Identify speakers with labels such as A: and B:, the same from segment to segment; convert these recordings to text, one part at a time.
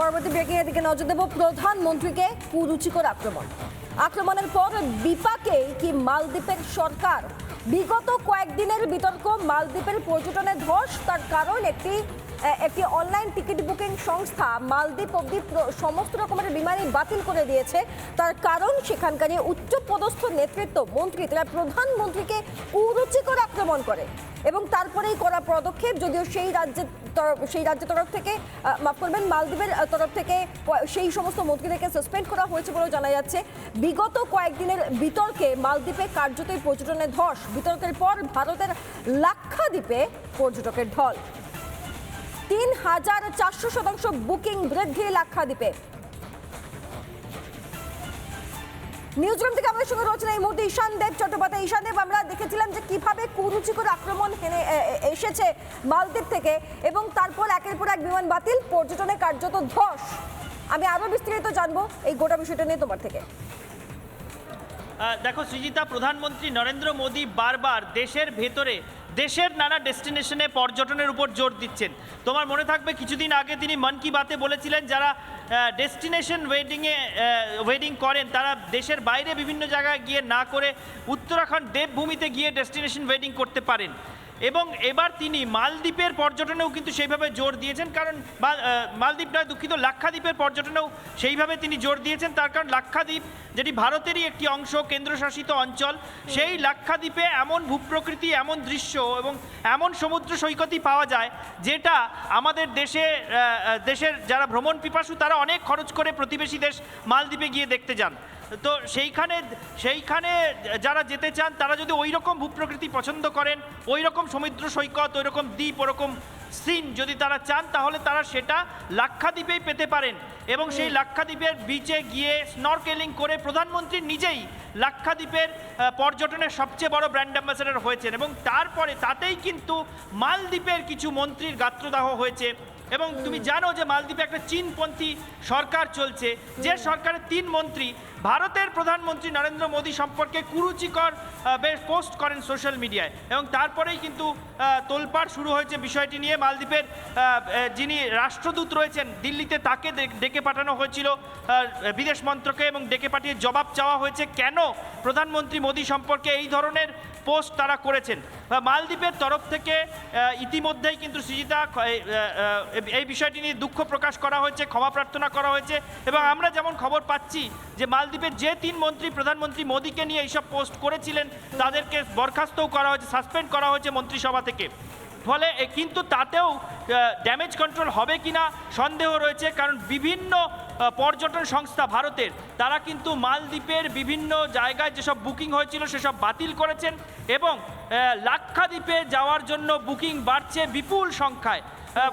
A: পরবর্তী ব্রেকিং এর দিকে নজর দেব প্রধানমন্ত্রীকে কুরুচিকর আক্রমণ। আক্রমণের পর বিপাকে কি মালদ্বীপের সরকার? বিগত কয়েকদিনের বিতর্ক, মালদ্বীপের পর্যটনে ধস, তার কারণ একটি একটি অনলাইন টিকিট বুকিং সংস্থা মালদ্বীপ অব্দি সমস্ত রকমের বিমানই বাতিল করে দিয়েছে। তার কারণ সেখানকার যে উচ্চপদস্থ নেতৃত্ব মন্ত্রী, তারা প্রধানমন্ত্রীকে কুরুচিকর আক্রমণ করে এবং তারপরেই করা পদক্ষেপ। যদিও সেই রাজ্যের তরফ সেই রাজ্যের তরফ থেকে মাফ করবেন, মালদ্বীপের তরফ থেকে সেই সমস্ত মন্ত্রীদেরকে সাসপেন্ড করা হয়েছে বলেও জানা যাচ্ছে। বিগত কয়েকদিনের বিতর্কে মালদ্বীপে কার্যতই পর্যটনের ধস। বিতর্কের পর ভারতের লাক্ষাদ্বীপে পর্যটকের ঢল। তিন হাজার চারশো শতাংশ বুকিং বৃদ্ধি লাক্ষাদ্বীপে। নিউজরুম থেকে আমাদের সঙ্গে রয়েছেন এই মুহূর্তে ঈশান দেব চট্টোপাধ্যায়। ঈশান দেব, আমরা দেখেছিলাম যে কীভাবে কুরুচিকর আক্রমণ হেনে এসেছে মালদ্বীপ থেকে এবং তারপর একের পর এক বিমান বাতিল, পর্যটনে কার্যত ধস। আমি আরও বিস্তারিত জানব এই গোটা বিষয়টা নিয়ে তোমার থেকে।
B: দেখো, সৃজিতা, প্রধানমন্ত্রী নরেন্দ্র মোদী বারবার দেশের ভেতরে দেশের নানা ডেস্টিনেশনে পর্যটনের উপর জোর দিচ্ছেন। তোমার মনে থাকবে কিছুদিন আগে তিনি মন কি বাতে বলেছিলেন, যারা ডেস্টিনেশন ওয়েডিংয়ে ওয়েডিং করেন, তারা দেশের বাইরে বিভিন্ন জায়গায় গিয়ে না করে উত্তরাখণ্ড দেবভূমিতে গিয়ে ডেস্টিনেশন ওয়েডিং করতে পারেন। এবং এবার তিনি মালদ্বীপের পর্যটনেও কিন্তু সেইভাবে জোর দিয়েছেন, কারণ মালদ্বীপ নয়, দুঃখিত, লাক্ষাদ্বীপের পর্যটনেও সেইভাবে তিনি জোর দিয়েছেন। তার কারণ লাক্ষাদ্বীপ যেটি ভারতেরই একটি অংশ, কেন্দ্রশাসিত অঞ্চল, সেই লাক্ষাদ্বীপে এমন ভূপ্রকৃতি, এমন দৃশ্য এবং এমন সমুদ্র সৈকতই পাওয়া যায়, যেটা আমাদের দেশে দেশের যারা ভ্রমণ পিপাসু, তারা অনেক খরচ করে প্রতিবেশী দেশ মালদ্বীপে গিয়ে দেখতে যান। তো সেইখানে সেইখানে যারা যেতে চান, তারা যদি ওই রকম ভূপ্রকৃতি পছন্দ করেন ওই রকম সমুদ্র সৈকত ওই রকম দ্বীপ, ওরকম সিন যদি তারা চান তাহলে তারা সেটা লাক্ষাদ্বীপেই পেতে পারেন। এবং সেই লাক্ষাদ্বীপের বিচে গিয়ে স্নরকেলিং করে প্রধানমন্ত্রী নিজেই লাক্ষাদ্বীপের পর্যটনের সবচেয়ে বড় ব্র্যান্ড অ্যাম্বাসেডার হয়েছেন। এবং তারপরে তাতেই কিন্তু মালদ্বীপের কিছু মন্ত্রীর গাত্রদাহ হয়েছে। এবং তুমি জানো যে মালদ্বীপে একটা চীনপন্থী সরকার চলছে। যে সরকারের তিন মন্ত্রী ভারতের প্রধানমন্ত্রী নরেন্দ্র মোদী সম্পর্কে কুরুচিকর বেশ পোস্ট করেন সোশ্যাল মিডিয়ায়। এবং তারপরেই কিন্তু তোলপাড় শুরু হয়েছে বিষয়টি নিয়ে। মালদ্বীপের যিনি রাষ্ট্রদূত রয়েছেন দিল্লিতে তাকে ডেকে পাঠানো হয়েছিল বিদেশ মন্ত্রকে এবং ডেকে পাঠিয়ে জবাব চাওয়া হয়েছে কেন প্রধানমন্ত্রী মোদী সম্পর্কে এই ধরনের পোস্ট তারা করেছেন? মালদ্বীপের তরফ থেকে ইতিমধ্যেই কিন্তু সৃজিতা এই, বিষয়টি নিয়ে দুঃখ প্রকাশ করা হয়েছে ক্ষমা প্রার্থনা করা হয়েছে। এবং আমরা যেমন খবর পাচ্ছি যে মালদ্বীপের যে তিন মন্ত্রী প্রধানমন্ত্রী মোদীকে নিয়ে এইসব পোস্ট করেছিলেন, তাদেরকে বরখাস্তও করা হয়েছে, সাসপেন্ড করা হয়েছে মন্ত্রিসভা থেকে। ফলে কিন্তু তাতেও ড্যামেজ কন্ট্রোল হবে কিনা সন্দেহ রয়েছে, কারণ বিভিন্ন পর্যটন সংস্থা ভারতের, তারা কিন্তু মালদ্বীপের বিভিন্ন জায়গায় যেসব বুকিং হয়েছিল সেসব বাতিল করেছেন এবং লাক্ষাদ্বীপে যাওয়ার জন্য বুকিং বাড়ছে বিপুল সংখ্যায়।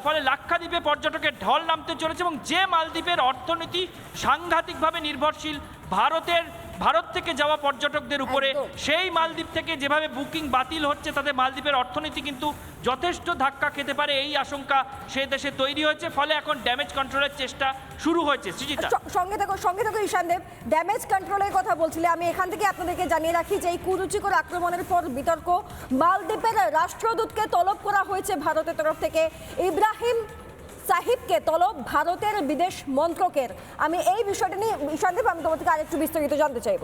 B: ফলে লাক্ষাদ্বীপে পর্যটকের ঢল নামতে চলেছে এবং যে মালদ্বীপের অর্থনীতি সাংঘাতিকভাবে নির্ভরশীল ভারতের ভারত থেকে যাওয়া পর্যটকদের উপরে সেই মালদ্বীপ থেকে যেভাবে বুকিং বাতিল হচ্ছে তাতে মালদ্বীপের অর্থনীতি কিন্তু যথেষ্ট ধাক্কা খেতে পারে এই আশঙ্কা সে দেশে তৈরি হয়েছে ফলে এখন ড্যামেজ কন্ট্রোলের চেষ্টা শুরু হয়েছে। সৃজিতা?
A: স- সঙ্গে থাকো সঙ্গে থাকো ঈশান দেব ড্যামেজ কন্ট্রোলের কথা বলছিলে আমি এখান থেকে আপনাদেরকে জানিয়ে রাখি যে এই কুরুচিকর আক্রমণের পর বিতর্ক। মালদ্বীপের রাষ্ট্রদূতকে তলব করা হয়েছে ভারতের তরফ থেকে। ইব্রাহিম সাহিবকে তলব ভারতের বিদেশ মন্ত্রকের। আমি এই বিষয়টা নিয়ে ঈশান দেব আমি তোমার থেকে আরেকটু বিস্তারিত জানতে চাইব।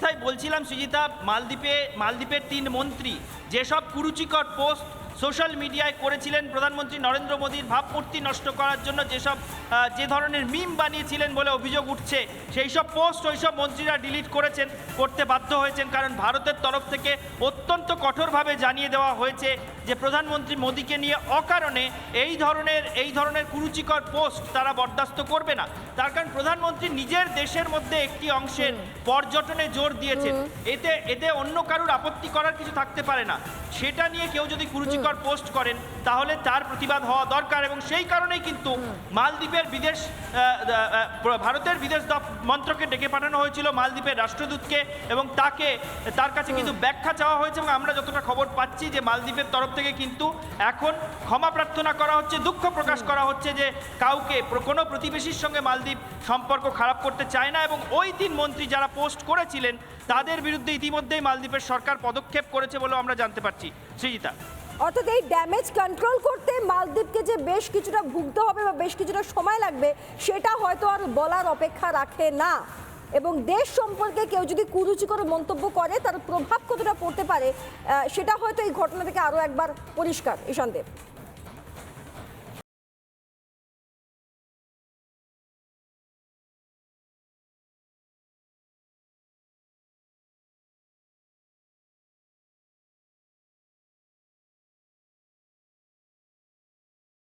B: তাই বলছিলাম সুজিতা মালদ্বীপে মালদ্বীপের তিন মন্ত্রী যেসব কুরুচিকর পোস্ট সোশ্যাল মিডিয়ায় করেছিলেন প্রধানমন্ত্রী নরেন্দ্র মোদীর ভাবমূর্তি নষ্ট করার জন্য যেসব যে ধরনের মিম বানিয়েছিলেন বলে অভিযোগ উঠছে সেই সব পোস্ট ওই সব মন্ত্রীরা ডিলিট করেছেন, করতে বাধ্য হয়েছেন। কারণ ভারতের তরফ থেকে অত্যন্ত কঠোরভাবে জানিয়ে দেওয়া হয়েছে যে প্রধানমন্ত্রী মোদীকে নিয়ে অকারণে এই ধরনের এই ধরনের কুরুচিকর পোস্ট তারা বরদাস্ত করবে না। তার কারণ প্রধানমন্ত্রী নিজের দেশের মধ্যে একটি অংশের পর্যটনে জোর দিয়েছেন। এতে এতে অন্য কারুর আপত্তি করার কিছু থাকতে পারে না। সেটা নিয়ে কেউ যদি কুরুচিকর পোস্ট করেন তাহলে তার প্রতিবাদ হওয়া দরকার এবং সেই কারণেই কিন্তু মালদ্বীপের বিদেশ ভারতের বিদেশ মন্ত্রকে ডেকে পাঠানো হয়েছিল মালদ্বীপের রাষ্ট্রদূতকে এবং তাকে তার কাছে কিন্তু ব্যাখ্যা চাওয়া হয়েছে এবং আমরা যতটা খবর পাচ্ছি যে মালদ্বীপের তরফ থেকে কিন্তু এখন ক্ষমা প্রার্থনা করা হচ্ছে, দুঃখ প্রকাশ করা হচ্ছে যে কাউকে কোনো প্রতিবেশীর সঙ্গে মালদ্বীপ সম্পর্ক খারাপ করতে চায় না এবং ওই তিন মন্ত্রী যারা পোস্ট করেছিলেন, তাদের বিরুদ্ধে ইতিমধ্যেই মালদ্বীপের সরকার পদক্ষেপ করেছে বলেও আমরা জানতে পারছি। সৃজিতা।
A: অর্থাৎ এই ড্যামেজ কন্ট্রোল করতে মালদ্বীপকে যে বেশ কিছুটা ভুগতে হবে বা বেশ কিছুটা সময় লাগবে, সেটা হয়তো আর বলার অপেক্ষা রাখে না। এবং দেশ সম্পর্কে কেউ যদি কুরুচিকর মন্তব্য করে, তার প্রভাব কতটা পড়তে পারে সেটা হয়তো এই ঘটনা থেকে আরও একবার পরিষ্কার। ঈশানদেব